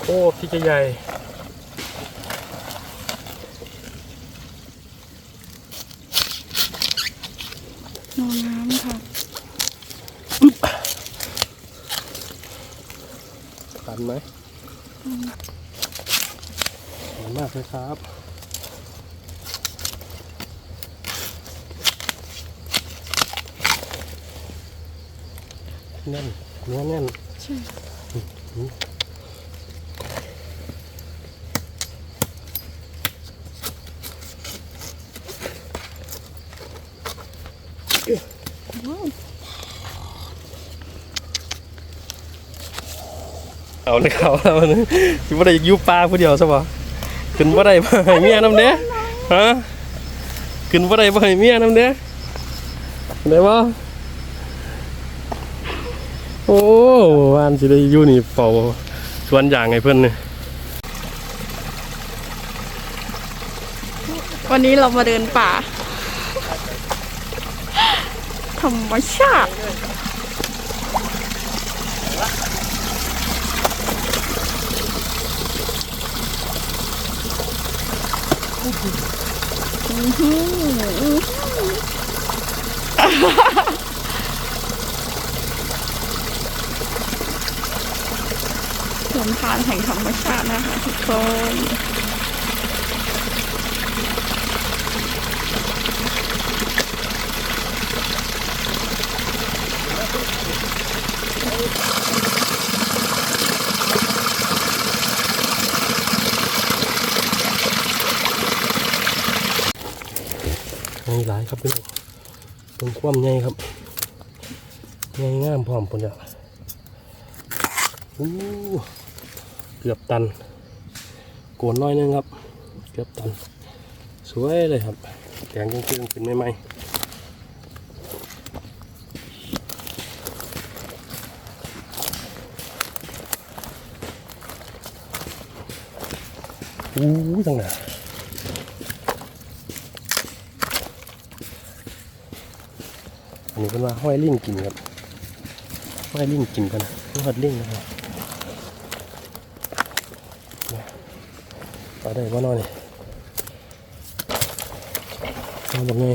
โคตรที่จะใหญ่นอนน้ำค่ะตันไหมตันมากเลยครับแน่นเนื้อแน่นใช่ ว้าว เอาเลยเขาแล้วมันคิดว่าได้อยูปลาผู้เดียวใช่ปะขึ้นว่าได้บ่ให้เมียน้ำเด้ฮะขึ้นว่าได้บ่ให้เมียน้ำเด้ได้บ่โอ้วานสิได้อยู่นี่เฝ้าสวนอย่างไงเพิ่อนเนี่ยวันนี้เรามาเดินป่า ธรรมชาติอื้อหือสวนทานแห่งธรรมชาตินะคะทุกคน ครับพี่น้องเป็นความใหญ่ครับใหญ่งามพร้อมพุ่นจ้ะอู้เกือบตันโกนน้อยนึงครับ เกือบตัน สวยเลยครับแกงจริงๆเป็นใหม่ๆอู้จังหนาน นี้เป็นว่าห้อยลิ่งกินครับห้อยลิ่งกินกันนะห้อยลิงนะครับเนี่ยเอาได้บ่เนอนนี่ทำแบบไง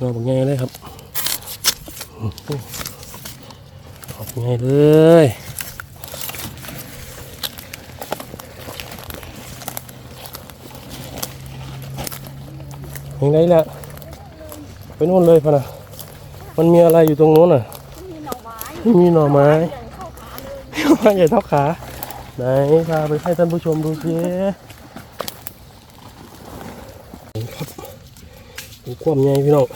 งอแบบไงเลยครับโอ้ออกไงเลย ยังไงล่ะไปโน่นเลยพะนะมันมีอะไรอยู่ตรงโน้นอะมีหน่อไม้มีหน่อไม้ใหญ่เข้าขาเลยว่าใหญ่เท่าขาไหนพาไปให้ท่านผู้ชมดูสิครับดูความใหญ่พี่น้อง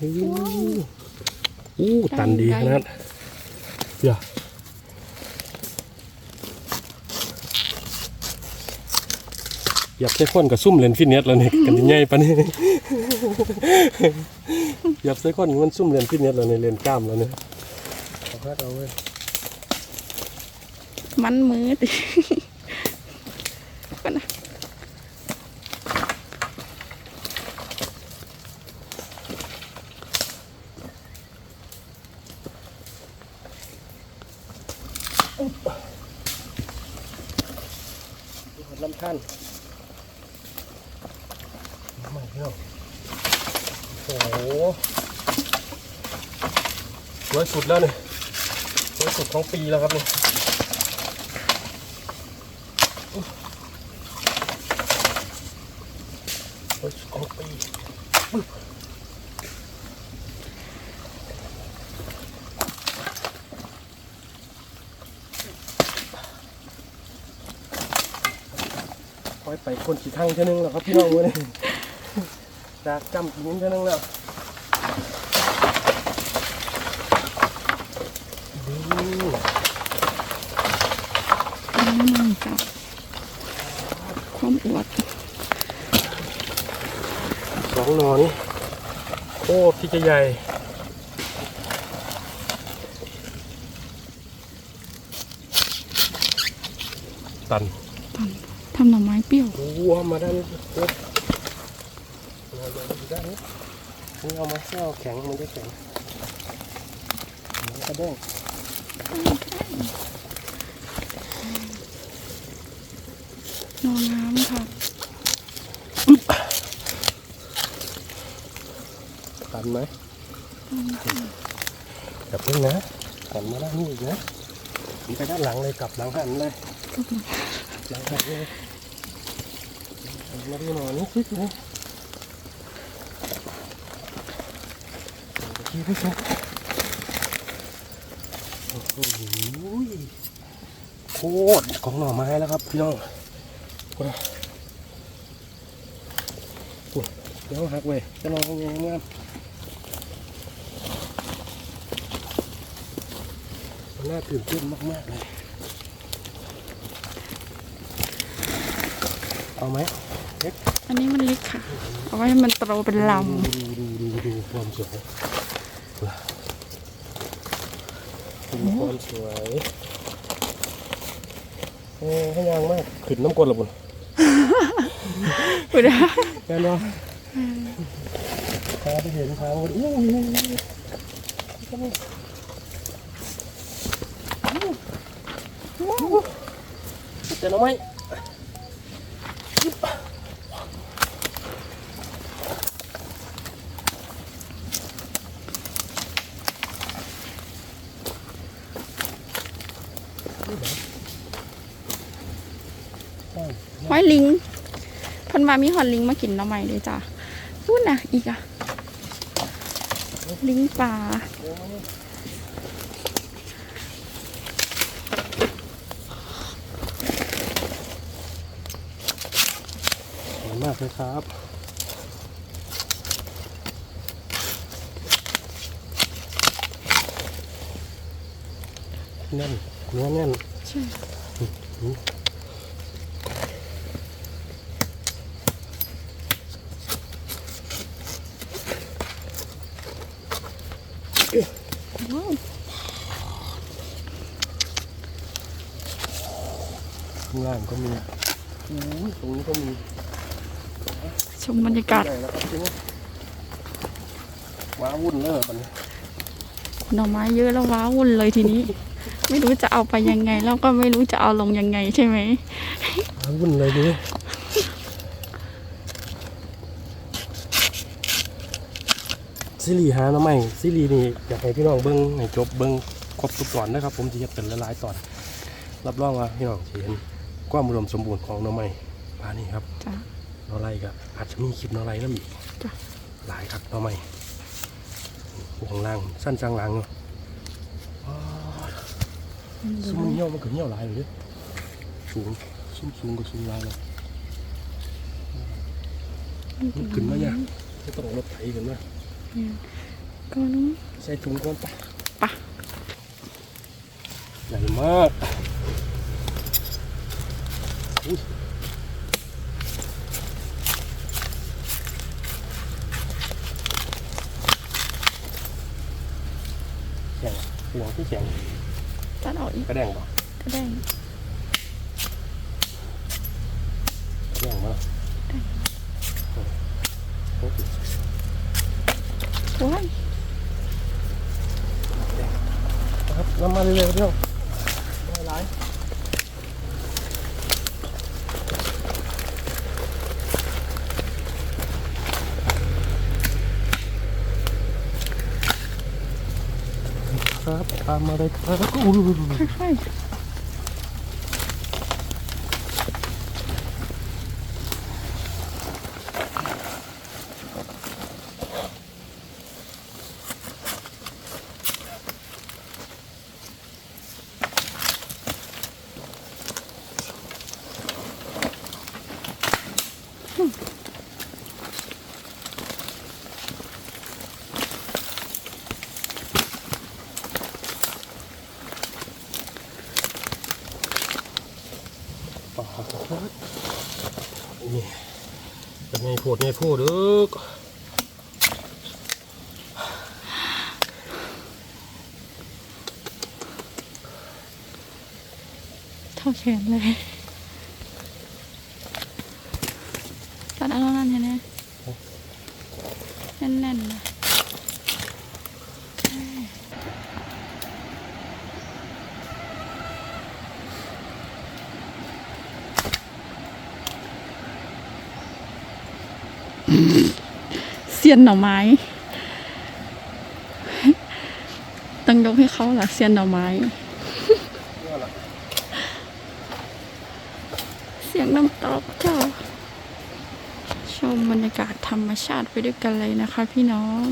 อู้อู้ตันดีขนาดเดี๋ยว อยากใช้คนกับซุ่มเล่นฟิตเนสแล้วเนี่ยกันที่ใหญ่ปะนี่อยากใช้คนมันซุ่มเล่นฟิตเนสแล้วเนี่ยเล่นกล้ามแล้วเนี่ยเอาพัดเอาเว้ยมันมืดกันนะลำท่านไม่เที่ยวโอ้โห สวยสุดแล้วเนี่ยสวยสุดของปีแล้วครับเนี่ยสวยสุดของปีคอยไปคนขี่ทั้งเท่านึงแล้วครับพี่น้องเว้ยจากจำกินเท่านึงแล้ว ความอวดสองหนอนี่โคตรที่จะใหญ่ตันทำหน่อไม้เปรี้ยววัวมาด้านนี้ปุ๊บมาด้านนี้ นี่เอามาเอาแข็งมันจะแข็งมันกระเด้งนอนน้ำค่ะตันไหมอย่าเพิ่งนะหันมาด้านนี้อีกนะผมไปด้านหลังเลยกลับหลังหันเลยหลังหันเลยหันมาดูหน่อยนี่คิดเลยคิ ดไปครับโอ้โหโคตรของหน่อไม้แล้วครับพี่น้องโอ้ยโอ้ยเดี๋ยวหักเว้ยจะลองยังไงเมื่อมันน่าตื่นเต้นมากๆเลยเอาไหมอันนี้มันเล็กค่ะ เอาไว้ให้มันโตเป็นลดูดูดูดูดูความสวย ดูความสวยเอ้ให้ยางมากขึ้นน้ำกลดหรอบุญำอุดาแม่นวะตาไปเห็นทางมันอู้เจอแล้วไหม ห้อยลิงเพันมามีหอนลิงมากินหน้ำใหม่เลยจ้ะพูดนะอีกอะลิงป่าสวยมากเลยครับแน่นเนื้อแน่นใช่ ว้าว ข้างล่างก็มีอู้ยตรงนี้ก็มี ชมบรรยากาศใหญ่แล้วครับทีนี้ว้าวุ่นเลยปันนี้หน่อไม้เยอะแล้วว้าวุ่นเลยทีนี้ ไม่รู้จะเอาไปยังไง แล้วก็ไม่รู้จะเอาลงยังไงใช่ไหมว้าวุ่นเลยดิซีรีส์หาหน้ำใหม่ซีรีส์นี่อยากให้พี่น้องเบิ้งให้จบเบิ้งครบทุกตอนนะครับ ผมจะเฮ็ดเป็นหลายๆตอน รับรองว่าพี่น้องจะเห็นความอุดมสมบูรณ์ของหน้ำใหม่ปลานี่ครับจ้ะห น้อไรก็อาจจะมีคลิปหน้อไรน้ำอีกจ้ะหลายครับหน้อใหม่วงล่างสั้นจางหลังเนาะว้าวซุ่มเหี่ยวมันก็เหี่ยวหลายเลยเด้สูงซุ่มสูงก็สูงหลายเลยมันขึ้นมาเนี่ยไม่ต้องเอารถไถขึ้นมาก็น้องใส่ถุงก่อนปะปะใหญ่มากอุ๊ยแข็งเสียงที่แข็งตัดออกอีกกระแดงปะก็ได้กระแดงมาโอ้โหว้ายครับน้ำมันเร็วๆเดียวไม่ร้าย ครับตามมาเลยครับอุ้ย ค่อยปากครับ นี่เป็นไงโพดไงโพดเด้อๆเท่าแขนเลยตัดเอาแล้วนั่นเห็นไหมแน่นๆนะ เสียนหน่อไม้ ต้องยกให้เขาหล่ะเสียนหน่อไม้ เสียงน้ำตกจ้า ชมบรรยากาศธรรมชาติไปด้วยกันเลยนะคะพี่น้อง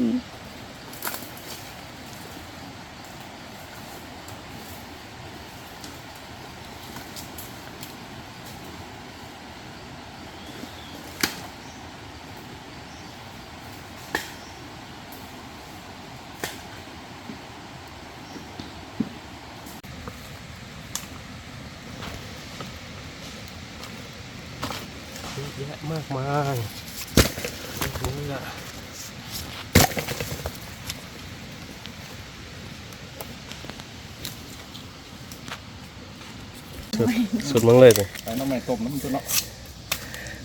มากมายนี่แหละสุดสุดมึงเลยสิใส่น้ำมันต้มน้ำตัวเนาะ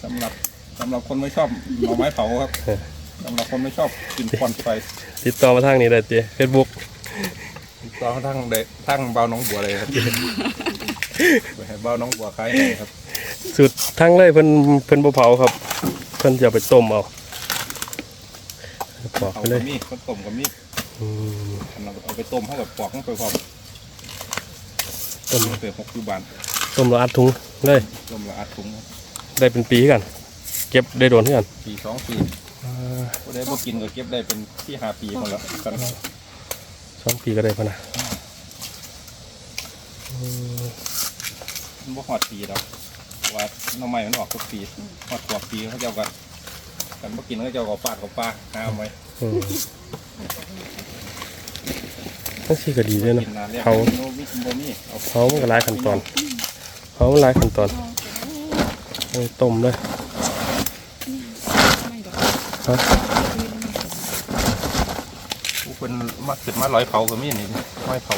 สำหรับสำหรับคนไม่ชอบหน่อไม้เผาครับสำหรับคนไม่ชอบกินควันไฟติดต่อมาทางนี้ได้จีเฟซบุ๊กตอนทั้งเดทั้งเบาน้องบัวเลยครับไปให้เบาน้องบัวคล้ายให้ครับ สุดทั้งเลยเพิ่นเพิ่นบ่เผาครับ เพิ่นจะเอาไปต้มเอาปอกเอาไปเลกัยบมีคนต้มกับมีอืมเราเอาไปต้มเข้ากับปอกเข้าไปพร้อมต้มเสือหกอยู่บานต้มแล้วอัดถุงเลย ต้มละอัดถุงครับได้เป็นปีกัน เก็บได้โดนที่กันปีสองปีก็ได้พวกกินก็เก็บได้เป็นที่ห้าปีคนละกันสองปีก็ได้พะนะอืมมันบ่หอดปีแล้ว ว่าหน้ำใหม่มันออกทุกปีหอดกว่าปีเขาเจ้ากันกันบ่กินเขาเจ้าก็ปาดกับปลาหาเอาไว้อืมทั้งสี่ก็ดีด้วยเนาะกินนานแล้วเขาโนมิโมมี่เอาเผามันก็หลายขั้นตอนเผามันหลายขั้นตอนเอาไปต้มเลยฮะผู้คนมาขึ้นมาลอยเผาก็มีนี่ลอยเผา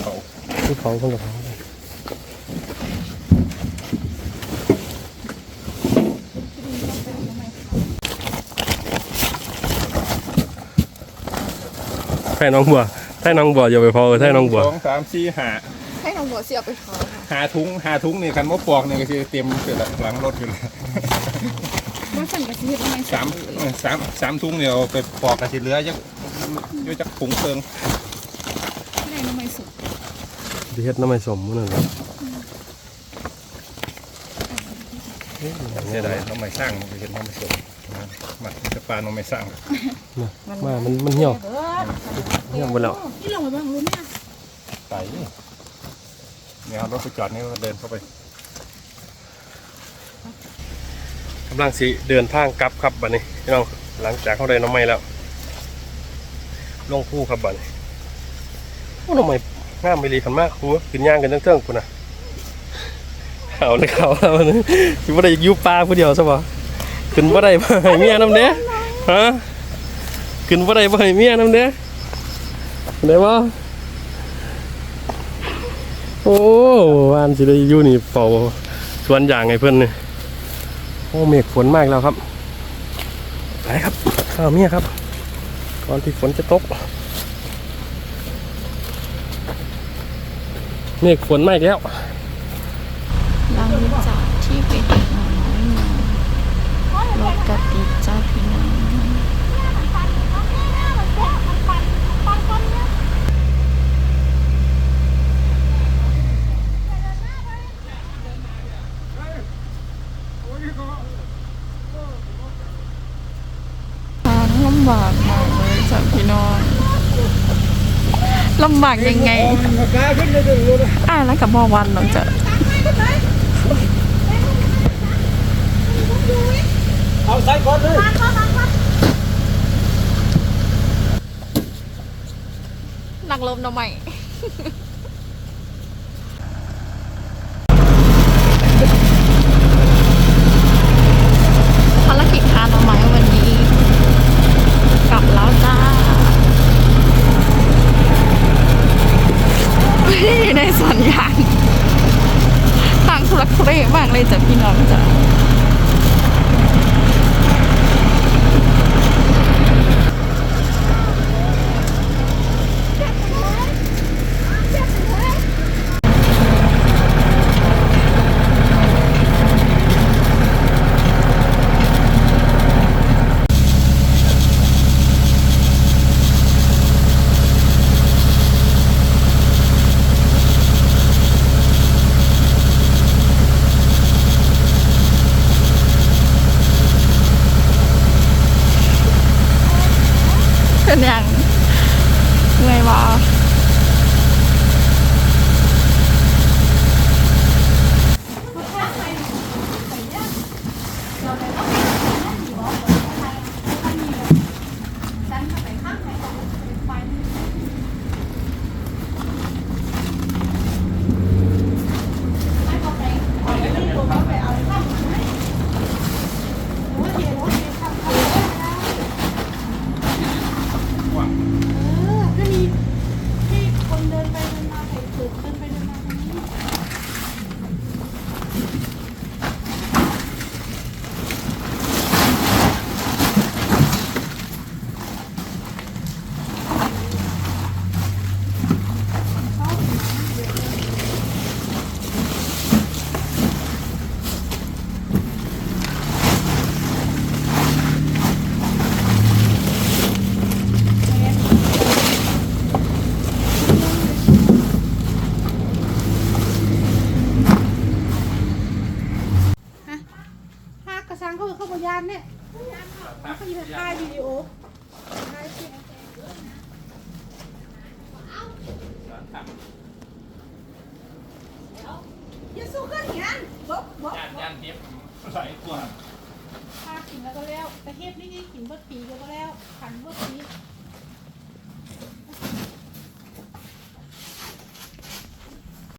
เผา ที่เผาเพิ่นก็เผาเลยให้น้องบัวให้น้องบัวอย่าไปเผาให้น้องบัวสองสามสี่ห้าให้น้องบัวเสียไปเผาค่ะหาถุงหาถุงนี่คันว่าปอกนี่ก็คือเตรียมเสร็จแล้วหลังรถอยู่เลยว่าสั่นกระชีพทำไมสามเออสามสามถุงเนี่ยเอาไปปอกกันสิเหลือยักยจักถุงเพิงให้น้ำไม่สุก ที่เฮ็ดน้ำมันสมมื้อนั่นแหละอย่างนี้ได้น้องไม้สร้างมันก็เห็นน้องไม้สดมาจะปลาน้องไม้สร้างมามันมันเหี่ยวเหี่ยวหมดแล้วที่ลงไปบ้างรู้ไหมใส่เนี่ยเอารถไปจอดนี่เดินเข้าไปกำลังสิเดินทางกลับครับบัดนี้พี่น้องหลังจากเขาได้น้ำไม้แล้ว ลงผู้ครับบัดนี้โอ้น้ำไม้ งามไปรีขันมากครูขึ้นย่างกันเทิงๆคุณน่ะเอาเลยเขาแล้วนี่คิดว่าได้อยูปลาผู้เดียวซะบ่ขึ้นว่าได้บ่ให้เมียน้ำเด้ฮะขึ้นว่าได้บ่ให้เมียน้ำเด้ได้บ่โอ้วานสิได้อยู่นี่เฝ้าสวนยางไงเพื่อนเนี่ยโอ้เมฆฝนมากแล้วครับไปครับข้าวเมียครับก่อนที่ฝนจะตก เมฆฝนมาอีกแล้วหลังจากที่ไปเห็นหน่อไม้มารถกระติดจ้าพี่น้องทางลำบากมากเลยจ้ะพี่น้องลำบากยังไงอ่า แล้วกับมอวันเราจะนักลมทำไมภารกิจทานเอาไหมวันนี้ กลับแล้วจ้า ใน สวนยางทางทุลักทุเลมากเลยจ้ะพี่น้องจ้ะ ป็นยังไงวะ